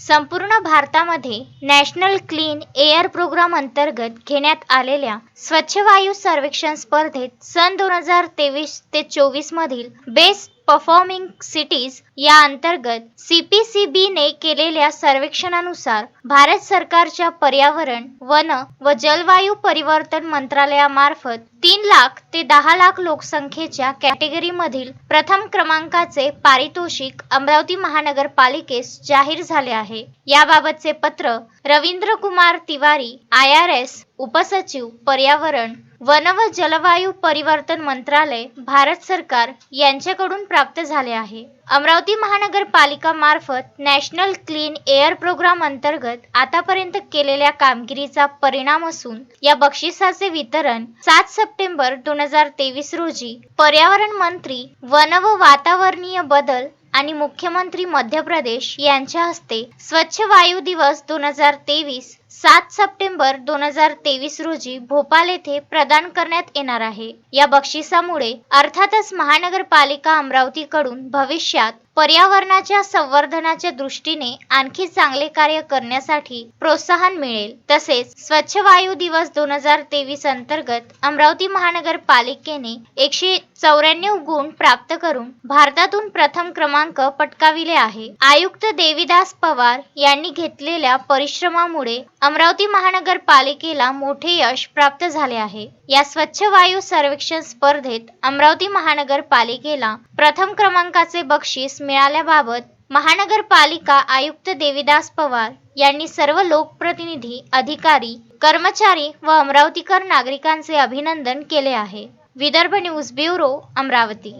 संपूर्ण भारतामध्ये national clean air programme अंतर्गत घेण्यात आलेल्या स्वच्छ वायू सर्वेक्षण स्पर्धेत सन दोन हजार तेवीस ते चोवीस मधील बेस्ट परफॉर्मिंग सिटीज या अंतर्गत CPCB ने केलेल्या सर्वेक्षणानुसार भारत सरकारच्या पर्यावरण वन व जलवायू परिवर्तन मंत्रालयामार्फत तीन लाख ते दहा लाख लोकसंख्येच्या कॅटेगरीमधील प्रथम क्रमांकाचे पारितोषिक अमरावती महानगरपालिकेस जाहीर झाले आहे. याबाबतचे पत्र Ravindra Kumar Tiwari I R S उपसचिव पर्यावरण वन व जलवायू परिवर्तन मंत्रालय भारत सरकार यांच्याकडून प्राप्त झाले आहे. अमरावती महानगरपालिका मार्फत नॅशनल क्लीन एअर प्रोग्राम अंतर्गत आतापर्यंत केलेल्या कामगिरीचा परिणाम असून या बक्षिसाचे वितरण सात सप्टेंबर दोन हजार तेवीस रोजी पर्यावरण मंत्री वन व वातावरणीय बदल आणि मुख्यमंत्री मध्य प्रदेश यांच्या हस्ते स्वच्छ वायू दिवस दोन हजार तेवीस सात सप्टेंबर दोन हजार तेवीस रोजी भोपाल येथे प्रदान करण्यात येणार आहे. या बक्षिसामुळे अर्थातच महानगरपालिका अमरावतीकडून भविष्यात पर्यावरणाच्या संवर्धनाच्या दृष्टीने आणखी चांगले कार्य करण्यासाठी प्रोत्साहन मिळेल. तसेच स्वच्छ वायू दिवस दोन हजार तेवीस अंतर्गत अमरावती महानगरपालिकेने एकशे चौऱ्याण्णव गुण प्राप्त करून भारतातून प्रथम क्रमांक पटकाविले आहे. आयुक्त देविदास पवार यांनी घेतलेल्या परिश्रमामुळे अमरावती महानगरपालिकेला मोठे यश प्राप्त झाले आहे. या स्वच्छ वायू सर्वेक्षण स्पर्धेत अमरावती महानगरपालिकेला प्रथम क्रमांकाचे बक्षीस मिळाल्याबाबत महानगरपालिका आयुक्त देविदास पवार यांनी सर्व लोकप्रतिनिधी अधिकारी कर्मचारी व अमरावतीकर नागरिकांचे अभिनंदन केले आहे. Vidarbha news bureau Amravati.